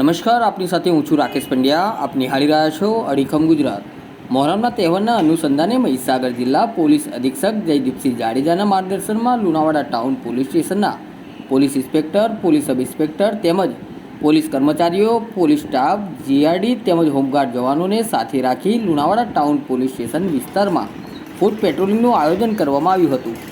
નમસ્કાર, આપની સાથે હું છું રાકેશ પંડ્યા. આપ નિહાળી રહ્યા છો અડીખમ ગુજરાત. મોહરમના તહેવારના અનુસંધાને મહીસાગર જિલ્લા પોલીસ અધિક્ષક જયદીપસિંહ જાડેજાના માર્ગદર્શનમાં લુણાવાડા ટાઉન પોલીસ સ્ટેશનના police inspector, police sub inspector તેમજ પોલીસ કર્મચારીઓ, પોલીસ સ્ટાફ, જીઆરડી તેમજ હોમગાર્ડ જવાનોને સાથે રાખી લુણાવાડા ટાઉન પોલીસ સ્ટેશન વિસ્તારમાં ફૂટ પેટ્રોલિંગનું આયોજન કરવામાં આવ્યું હતું.